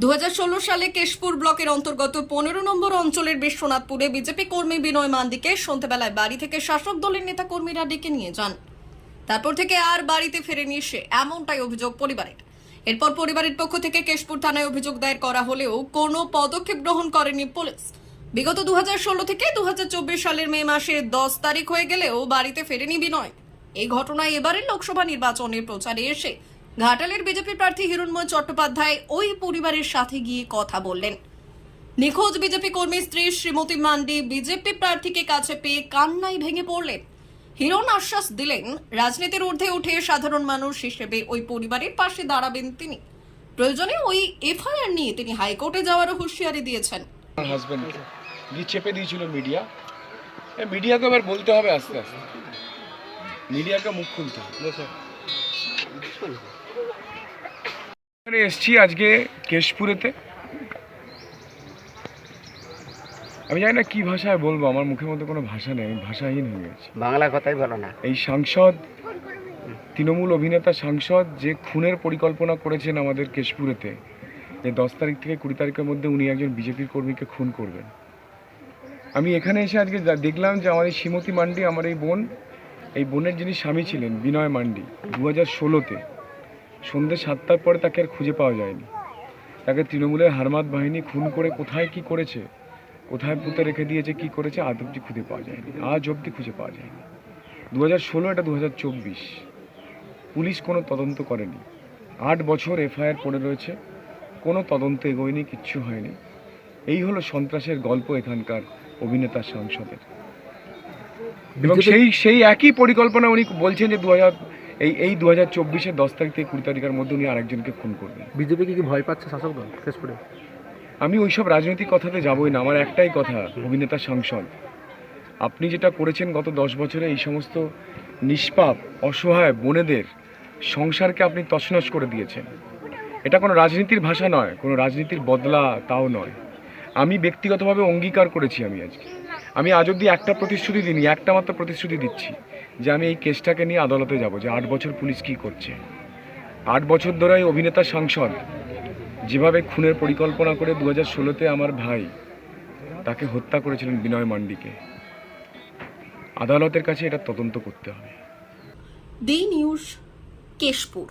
দুহাজার ষোলো সালে কেশপুর ব্লকের অন্তর্গত পনেরো নম্বর অঞ্চলের বিশ্বনাথপুরে বিজেপি কর্মী বিনয় মান্দিকে সন্ধ্যাবেলায় বাড়ি থেকে শাসক দলের নেতা কর্মীরা ডেকে নিয়ে যান। তারপর থেকে আর বাড়িতে ফেরেনি সে, এমনটাই অভিযোগ পরিবারের। এরপর পরিবারের পক্ষ থেকে কেশপুর থানায় অভিযোগ দায়ের করা হলেও কোনো পদক্ষেপ গ্রহণ করেনি পুলিশ। বিগত দু হাজার ষোলো থেকে দু হাজার চব্বিশ সালের মে মাসের দশ তারিখ হয়ে গেলেও বাড়িতে ফেরেনি বিনয়। এই ঘটনায় এবারের লোকসভা নির্বাচনের প্রচারে এসে ঘাটালের বিজেপি প্রার্থী হিরণময় চট্টোপাধ্যায় ওই পরিবারের সাথে গিয়ে কথা বললেন। নিখোঁজ বিজেপি কর্মী স্ত্রী শ্রীমতী মান্ডি বিজেপি প্রার্থীকে কাছে পেয়ে কান্নায় ভেঙে পড়লেন। হিরণ আশ্বাস দিলেন রাজনীতির ঊর্ধ্বে উঠে সাধারণ মানুষ হিসেবে ওই পরিবারের পাশে দাঁড়াবেন তিনি। প্রয়োজনে ওই এফআইআর নিয়ে তিনি হাইকোর্টে যাওয়ারও হুঁশিয়ারি দিয়েছেন। চেপে দিয়েছিল মিডিয়া মিডিয়াকে এবার বলতে হবে আস্তে আস্তে। মিডিয়াকে মুখ খুলতে হবে। এখানে এসছি আজকে কেশপুরেতে। আমি জানি না কি ভাষায় বলব আমার মুখের মধ্যে কোনো ভাষা নেই আমি ভাষাহীন হয়ে গেছি। বাংলা কথাই বলো না। এই সাংসদ তৃণমূল অভিনেতা সাংসদ যে খুনের পরিকল্পনা করেছেন আমাদের কেশপুরেতে যে দশ তারিখ থেকে কুড়ি তারিখের মধ্যে উনি একজন বিজেপির কর্মীকে খুন করবেন। আমি এখানে এসে আজকে দেখলাম যে আমার এই শ্রীমতী মান্ডি আমার এই বোন এই বোনের যিনি স্বামী ছিলেন বিনয় মান্ডি দু হাজার ষোলোতে সন্ধ্যে সাতটার পরে তাকে আর খুঁজে পাওয়া যায়নি। তাকে তৃণমূলের হারমাত বাহিনী খুন করে কোথায় কি করেছে কোথায় পুঁতে রেখে দিয়েছে কি করেছে আজ অব্দি খুঁজে পাওয়া যায়নি। আজ অব্দি খুঁজে পাওয়া যায়নি। দু হাজার ষোলো এটা দু হাজার চব্বিশ। পুলিশ কোনো তদন্ত করেনি। আট বছর এফআইআর পড়ে রয়েছে। কোনো তদন্ত এগোয়নি কিচ্ছু হয়নি। এই হলো সন্ত্রাসের গল্প এখানকার অভিনেতা সাংসদের। এবং সেই সেই একই পরিকল্পনা উনি বলছেন যে দু হাজার এই এই দু হাজার চব্বিশের দশ তারিখ থেকে কুড়ি তারিখের মধ্যে উনি আরেকজনকে খুন করবেন। বিজেপি কি ভয় পাচ্ছে শাসক দল কেশপুরে আমি ওইসব রাজনৈতিক কথাতে যাবই না আমার একটাই কথা অভিনেতা সাংসদ। আপনি যেটা করেছেন গত দশ বছরে এই সমস্ত নিষ্পাপ অসহায় বোনেদের সংসারকে আপনি তছনছ করে দিয়েছেন। এটা কোনো রাজনীতির ভাষা নয় কোনো রাজনীতির বদলা তাও নয়। আমি ব্যক্তিগতভাবে অঙ্গীকার করেছি আমি আজকে। আমি আজ অব্দি একটা প্রতিশ্রুতি দিইনি একটা মাত্র প্রতিশ্রুতি দিচ্ছি। যে আমি এই কেসটাকে নিয়ে আদালতে যাব, যে আট বছর পুলিশ কি করছে। আট বছর ধরে ওই অভিনেতা সাংসদ, যেভাবে খুনের পরিকল্পনা করে দু হাজার ষোলোতে আমার ভাই তাকে হত্যা করেছিলেন বিনয় মান্ডিকে, আদালতের কাছে এটা তদন্ত করতে হবে। The news, Keshpur.